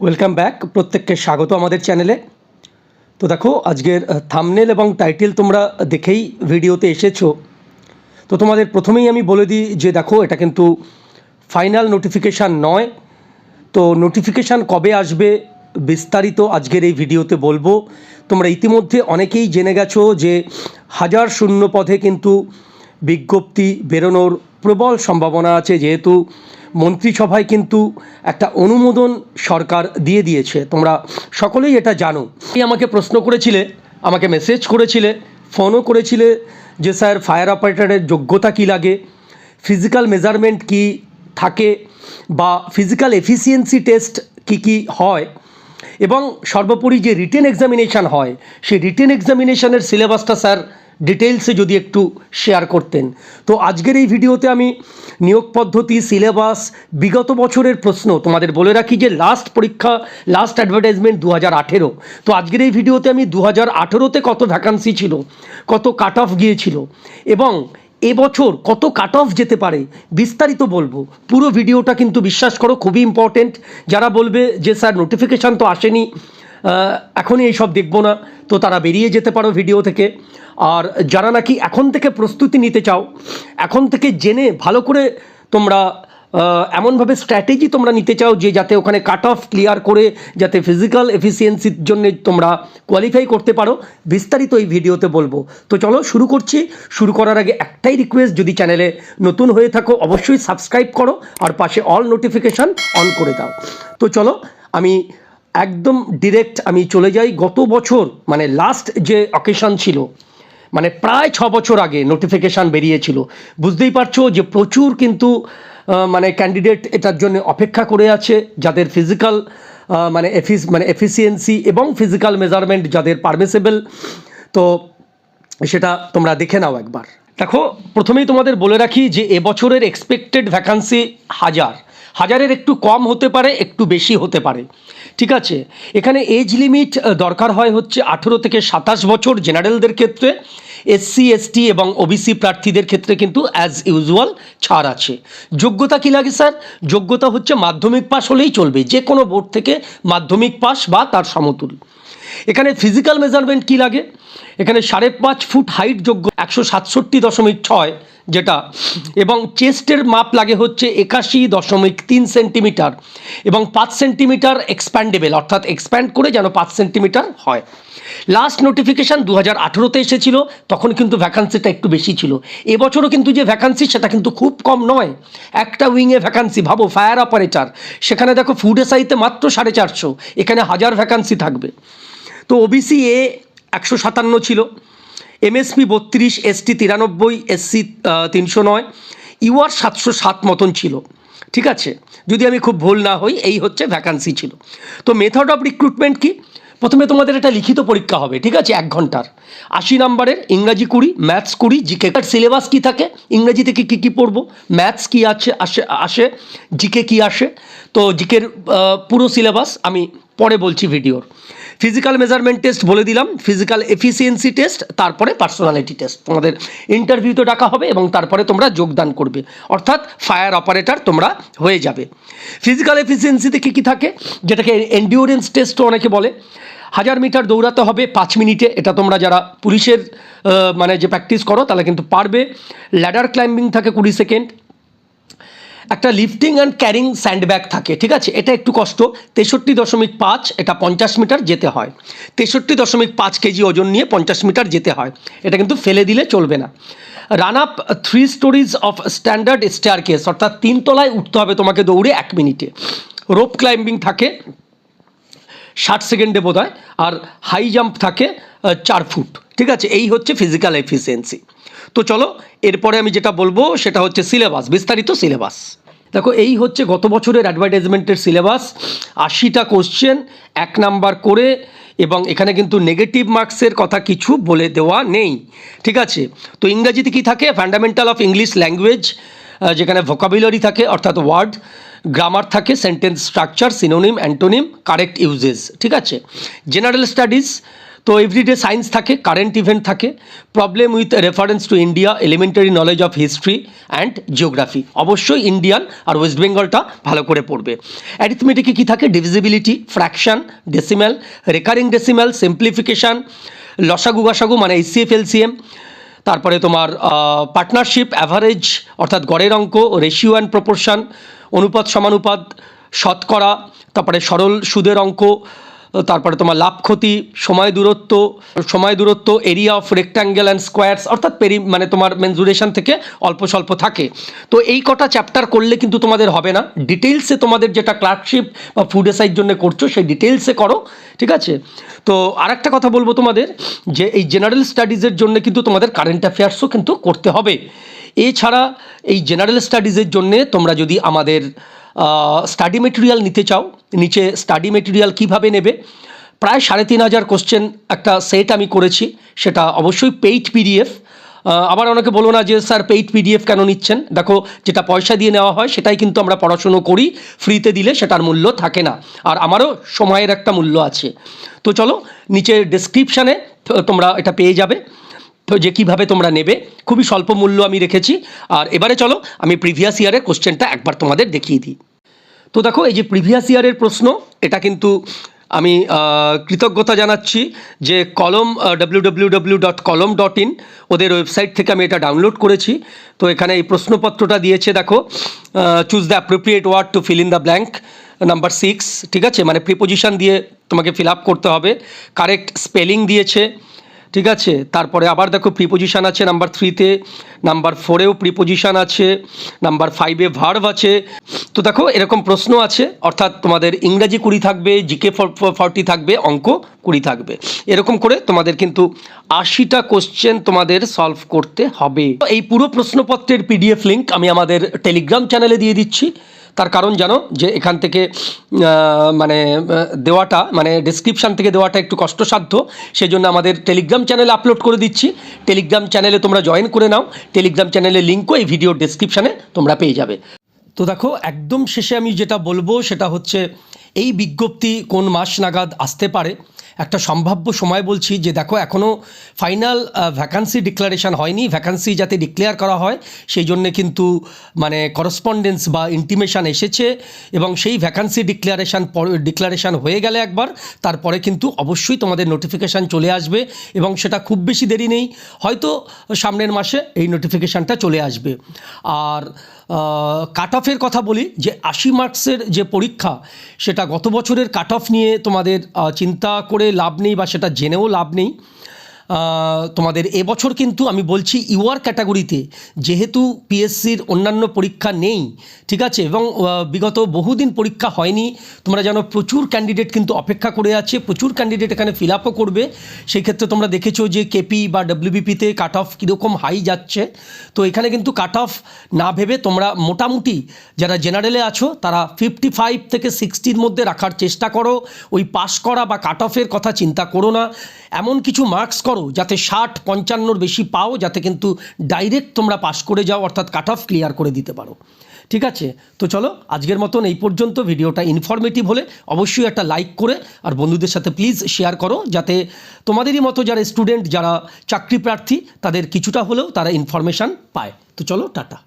Welcome back প্রত্যেককে স্বাগত আমাদের চ্যানেলে তো দেখো, আজকের থামনেল এবং টাইটেল তোমরা দেখেই ভিডিওতে এসেছ। তো তোমাদের প্রথমেই আমি বলে দিই যে দেখো, এটা কিন্তু ফাইনাল নোটিফিকেশান নয়। তো নোটিফিকেশান কবে আসবে বিস্তারিত আজকের এই ভিডিওতে বলব। তোমরা ইতিমধ্যে অনেকেই জেনে গেছো যে হাজার শূন্য পদে কিন্তু বিজ্ঞপ্তি বেরোনোর প্রবল সম্ভাবনা আছে। যেহেতু মন্ত্রিসভায় কিন্তু একটা অনুমোদন সরকার দিয়ে দিয়েছে। তোমরা সকলেই এটা জানো। আমাকে প্রশ্ন করেছিলে, আমাকে মেসেজ করেছিলে ফোনও করেছিলে যে, স্যার ফায়ার অপারেটারের যোগ্যতা কী লাগে? ফিজিক্যাল মেজারমেন্ট কি থাকে? বা ফিজিক্যাল এফিসিয়েন্সি টেস্ট কি কি হয়? এবং সর্বোপরি যে রিটেন এক্সামিনেশান হয়, সেই রিটেন এক্সামিনেশানের সিলেবাসটা স্যার ডিটেলসে যদি একটু শেয়ার করতেন। তো আজকের এই ভিডিওতে আমি নিয়োগ পদ্ধতি, সিলেবাস, বিগত বছরের প্রশ্ন তোমাদের বলে রাখি যে লাস্ট পরীক্ষা লাস্ট অ্যাডভার্টাইজমেন্ট দু হাজার আঠেরো। তো আজকের এই ভিডিওতে আমি দু হাজার আঠেরোতে কত ভ্যাকান্সি ছিল, কত কাট অফ গিয়েছিল এবং এবছর কত কাট অফ যেতে পারে বিস্তারিত বলব। পুরো ভিডিওটা কিন্তু বিশ্বাস করো খুবই ইম্পর্টেন্ট যারা বলবে যে, স্যার নোটিফিকেশান তো আসেনি এখনই এইসব দেখব না। তো তারা বেরিয়ে যেতে পারো ভিডিও থেকে। আর যারা নাকি এখন থেকে প্রস্তুতি নিতে চাও, এখন থেকে জেনে ভালো করে তোমরা এমনভাবে স্ট্র্যাটেজি তোমরা নিতে চাও যে যাতে ওখানে কাট অফ ক্লিয়ার করে, যাতে ফিজিক্যাল এফিসিয়েন্সির জন্য তোমরা কোয়ালিফাই করতে পারো, বিস্তারিত এই ভিডিওতে বলব। তো চলো শুরু করছি। শুরু করার আগে একটাই রিকোয়েস্ট যদি চ্যানেলে নতুন হয়ে থাকো, অবশ্যই সাবস্ক্রাইব করো আর পাশে অল নোটিফিকেশান অন করে দাও। তো চলো, আমি একদম ডিরেক্ট আমি চলে যাই। গত বছর মানে লাস্ট যে অকেশন ছিল মানে প্রায় ছ বছর আগে নোটিফিকেশান বেরিয়েছিল। বুঝতেই পারছ যে প্রচুর কিন্তু মানে ক্যান্ডিডেট এটার জন্য অপেক্ষা করে আছে, যাদের ফিজিক্যাল মানে এফিস মানে এফিসিয়েন্সি এবং ফিজিক্যাল মেজারমেন্ট যাদের পারমিসেবল তো সেটা তোমরা দেখে নাও একবার। দেখো, প্রথমেই তোমাদের বলে রাখি যে এবছরের এক্সপেক্টেড ভ্যাকান্সি হাজার। হাজারের একটু কম হতে পারে, একটু বেশি হতে পারে। ঠিক আছে? এখানে এজ লিমিট দরকার হয় হচ্ছে আঠেরো থেকে সাতাশ বছর জেনারেলদের ক্ষেত্রে এসসি এসটি এবং ওবিসি প্রার্থীদের ক্ষেত্রে কিন্তু অ্যাজ ইউজুয়াল ছাড় আছে। যোগ্যতা কী লাগে স্যার? যোগ্যতা হচ্ছে মাধ্যমিক পাস হলেই চলবে যে কোনো বোর্ড থেকে মাধ্যমিক পাস বা তার সমতুল এখানে ফিজিক্যাল মেজারমেন্ট কি লাগে? এখানে সাড়ে পাঁচ ফুট হাইট যোগ্য একশো সাতষট্টি দশমিক ছয় যেটা। এবং চেস্টের মাপ লাগে হচ্ছে একাশি দশমিক তিন সেন্টিমিটার এবং পাঁচ সেন্টিমিটার এক্সপ্যান্ডেবল অর্থাৎ এক্সপ্যান্ড করে যেন পাঁচ সেন্টিমিটার হয়। লাস্ট নোটিফিকেশান দু হাজার আঠেরোতে এসেছিল, তখন কিন্তু ভ্যাকান্সিটা একটু বেশি ছিল। এবছরও কিন্তু যে ভ্যাকান্সি সেটা কিন্তু খুব কম নয়। একটা উইংয়ে ভ্যাকান্সি ভাবো ফায়ার অপারেটর সেখানে দেখো ফুড এসআইতে মাত্র সাড়ে চারশো, এখানে হাজার ভ্যাকান্সি থাকবে। তো ওবিসি এ একশো সাতান্ন ছিল এমএসপি বত্রিশ এসটি তিরানব্বই এসসি তিনশো নয় ইউআর সাতশো সাত মতন ছিল, ঠিক আছে? যদি আমি খুব ভুল না হই, এই হচ্ছে ভ্যাকান্সি ছিল। তো মেথড অফ রিক্রুটমেন্ট কি? প্রথমে তোমাদের একটা লিখিত পরীক্ষা হবে, ঠিক আছে? এক ঘণ্টার। আশি নাম্বারের ইংরাজি কুড়ি ম্যাথস কুড়ি জিকে সিলেবাস কী থাকে? ইংরাজি থেকে কী কী পড়ব? ম্যাথস কী আছে, আসে আসে জিকে কী আসে? তো জিকের পুরো সিলেবাস আমি পরে বলছি ভিডিওর ফিজিক্যাল মেজারমেন্ট টেস্ট বলে দিলাম ফিজিক্যাল এফিসিয়েন্সি টেস্ট তারপরে পার্সোনালিটি টেস্ট তোমাদের ইন্টারভিউতে ডাকা হবে এবং তারপরে তোমরা যোগদান করবে। অর্থাৎ ফায়ার অপারেটর তোমরা হয়ে যাবে। ফিজিক্যাল এফিসিয়েন্সিতে কী কী থাকে? যেটাকে এন্ডিওরেন্স টেস্টও অনেকে বলে। হাজার মিটার দৌড়াতে হবে পাঁচ মিনিটে। এটা তোমরা যারা পুলিশের মানে যে প্র্যাকটিস করো তাহলে কিন্তু পারবে। ল্যাডার ক্লাইম্বিং থাকে কুড়ি সেকেন্ড একটা লিফটিং অ্যান্ড ক্যারিং স্যান্ডব্যাগ থাকে, ঠিক আছে? এটা একটু কষ্ট। তেষট্টি দশমিক পাঁচ, এটা পঞ্চাশ মিটার যেতে হয়। তেষট্টি দশমিক পাঁচ কেজি ওজন নিয়ে পঞ্চাশ মিটার যেতে হয়। এটা কিন্তু ফেলে দিলে চলবে না। Run up three stories of standard staircase অর্থাৎ তিন তলায় উঠতে হবে তোমাকে দৌড়ে এক মিনিটে। রোপ ক্লাইম্বিং থাকে, ষাট সেকেন্ডে বোধ হয় আর হাই জাম্প থাকে চার ফুট। ঠিক আছে? এই হচ্ছে ফিজিক্যাল এফিসিয়েন্সি তো চলো, এরপরে আমি যেটা বলব সেটা হচ্ছে সিলেবাস বিস্তারিত সিলেবাস দেখো, এই হচ্ছে গত বছরের অ্যাডভার্টাইজমেন্টের সিলেবাস আশিটা কোশ্চেন এক নাম্বার করে, এবং এখানে কিন্তু নেগেটিভ মার্কসের কথা কিছু বলে দেওয়া নেই। ঠিক আছে? তো ইংরাজিতে কী থাকে? ফান্ডামেন্টাল অফ ইংলিশ ল্যাঙ্গুয়েজ যেখানে ভোকাবুলারি থাকে, অর্থাৎ ওয়ার্ড গ্রামার থাকে sentence structure synonym antonym correct usages ঠিক আছে? জেনারেল স্টাডিজ তো এভরিডে সায়েন্স থাকে কারেন্ট ইভেন্ট থাকে problem with reference to India elementary knowledge of history and geography অবশ্যই ইন্ডিয়ান আর ওয়েস্ট বেঙ্গলটা ভালো করে পড়বে। অ্যারিথমেটিকে কী থাকে? Divisibility fraction decimal recurring decimal simplification লসাগু গাসাগু মানে এইচসিএফ এলসিএম তারপরে তোমার পার্টনারশিপ অ্যাভারেজ অর্থাৎ গড়ের অঙ্ক রেশিও অ্যান্ড প্রপোর্শন অনুপাত, সমানুপাত, শতকরা, তারপরে সরল সুদের অঙ্ক তারপরে তোমার লাভ ক্ষতি, সময় দূরত্ব সময় দূরত্ব area of rectangle and squares অর্থাৎ পেরি মানে তোমার মেনজুরেশন থেকে অল্প স্বল্প থাকে। তো এই কটা চ্যাপ্টার করলে কিন্তু তোমাদের হবে না। ডিটেলসে তোমাদের যেটা ক্লার্কশিপ বা ফুড এসআইর জন্য করছ, সেই ডিটেলসে করো, ঠিক আছে? তো আরেকটা কথা বলব তোমাদের, যে এই জেনারেল স্টাডিজের জন্য কিন্তু তোমাদের কারেন্ট অ্যাফেয়ার্সও কিন্তু করতে হবে। এছাড়া এই জেনারেল স্টাডিজের জন্যে তোমরা যদি আমাদের স্টাডি মেটেরিয়াল নিতে চাও, নিচে স্টাডি মেটেরিয়াল কীভাবে নেবে, প্রায় সাড়ে তিন হাজার কোশ্চেন একটা সেট আমি করেছি, সেটা অবশ্যই পেইড পিডিএফ আবার অনেকে বলো না যে, স্যার পেইড পিডিএফ কেন নিচ্ছেন? দেখো, যেটা পয়সা দিয়ে নেওয়া হয়, সেটাই কিন্তু আমরা পড়াশুনো করি ফ্রিতে দিলে সেটার মূল্য থাকে না। আর আমারও সময়ের একটা মূল্য আছে। তো চলো, নিচে ডিসক্রিপশানে তোমরা এটা পেয়ে যাবে। তো যে কীভাবে তোমরা নেবে, খুবই স্বল্প মূল্য আমি রেখেছি। আর এবারে চলো, আমি প্রিভিয়াস ইয়ারের কোশ্চেনটা একবার তোমাদের দেখিয়ে দিই। তো দেখো, এই যে প্রিভিয়াস ইয়ারের প্রশ্ন, এটা কিন্তু আমি কৃতজ্ঞতা জানাচ্ছি যে Kalam W dot Kalam dot in ওদের ওয়েবসাইট থেকে আমি এটা ডাউনলোড করেছি। তো এখানে এই প্রশ্নপত্রটা দিয়েছে, দেখো choose the appropriate word to fill in the blank number six ঠিক আছে? মানে প্রিপোজিশন দিয়ে তোমাকে ফিল আপ করতে হবে। কারেক্ট স্পেলিং দিয়েছে। ঠিক আছে? তারপরে আবার দেখো প্রিপোজিশন আছে নাম্বার থ্রিতে নাম্বার ফোরেও প্রিপোজিশন আছে নাম্বার ফাইভে ভার্ভ আছে। তো দেখো, এরকম প্রশ্ন আছে, অর্থাৎ তোমাদের ইংরাজি কুড়ি থাকবে জিকে ফর্টি থাকবে, অঙ্ক কুড়ি থাকবে। এরকম করে তোমাদের কিন্তু আশিটা কোশ্চেন তোমাদের সলভ করতে হবে। এই পুরো প্রশ্নপত্রের পিডিএফ লিঙ্ক আমি আমাদের টেলিগ্রাম চ্যানেলে দিয়ে দিচ্ছি। তার কারণ জানো যে এখান থেকে মানে দেওয়াটা মানে ডিসক্রিপশান থেকে দেওয়াটা একটু কষ্টসাধ্য। সেই জন্য আমাদের টেলিগ্রাম চ্যানেলে আপলোড করে দিচ্ছি। টেলিগ্রাম চ্যানেলে তোমরা জয়েন করে নাও। টেলিগ্রাম চ্যানেলের লিঙ্কও এই ভিডিওর ডেসক্রিপশানে তোমরা পেয়ে যাবে। তো দেখো, একদম শেষে আমি যেটা বলব সেটা হচ্ছে, এই বিজ্ঞপ্তি কোন মাস নাগাদ আসতে পারে? একটা সম্ভাব্য সময় বলছি যে দেখো এখনও ফাইনাল ভ্যাকান্সি ডিক্লারেশন হয়নি। ভ্যাকান্সি যাতে ডিক্লেয়ার করা হয়, সেই জন্যে কিন্তু মানে করসপন্ডেন্স বা ইন্টিমেশন এসেছে এবং সেই ভ্যাকান্সি ডিক্লারেশন ডিক্লারেশান হয়ে গেলে একবার, তারপরে কিন্তু অবশ্যই তোমাদের নোটিফিকেশান চলে আসবে এবং সেটা খুব বেশি দেরি নেই। হয়তো সামনের মাসে এই নোটিফিকেশানটা চলে আসবে। আর কাট অফের কথা বলি, যে আশি মার্কসের যে পরীক্ষা, সেটা গত বছরের কাট অফ নিয়ে তোমাদের চিন্তা করে লাভ নেই বা সেটা জেনেও লাভ নেই। তোমাদের এবছর কিন্তু আমি বলছি ইউআর ক্যাটাগরিতে, যেহেতু পিএসসির অন্যান্য পরীক্ষা নেই, ঠিক আছে? এবং বিগত বহুদিন পরীক্ষা হয়নি, তোমরা জানো প্রচুর ক্যান্ডিডেট কিন্তু অপেক্ষা করে আছে, প্রচুর ক্যান্ডিডেট এখানে ফিল আপও করবে। সেই ক্ষেত্রে তোমরা দেখেছ যে কেপি বা ডব্লিউবিপিতে কাট অফ কীরকম হাই যাচ্ছে। তো এখানে কিন্তু কাট অফ না ভেবে তোমরা মোটামুটি যারা জেনারেলে আছো, তারা ফিফটি ফাইভ থেকে সিক্সটির মধ্যে রাখার চেষ্টা করো। ওই পাস করা বা কাট অফের কথা চিন্তা করো না। এমন কিছু মার্কস করো যাতে ষাট পঞ্চান্নর বেশি পাও, যাতে কিন্তু ডাইরেক্ট তোমরা পাশ করে যাও, অর্থাৎ কাট অফ ক্লিয়ার করে দিতে পারো। ঠিক আছে? তো চলো, আজকের মতন এই পর্যন্ত ভিডিওটা ইনফরমেটিভ হলে অবশ্যই একটা লাইক করে, আর বন্ধুদের সাথে প্লিজ শেয়ার করো, যাতে তোমাদেরই মতো যারা স্টুডেন্ট যারা চাকরি প্রার্থী, তাদের কিছুটা হলেও তারা ইনফরমেশান পায়। তো চলো, টাটা।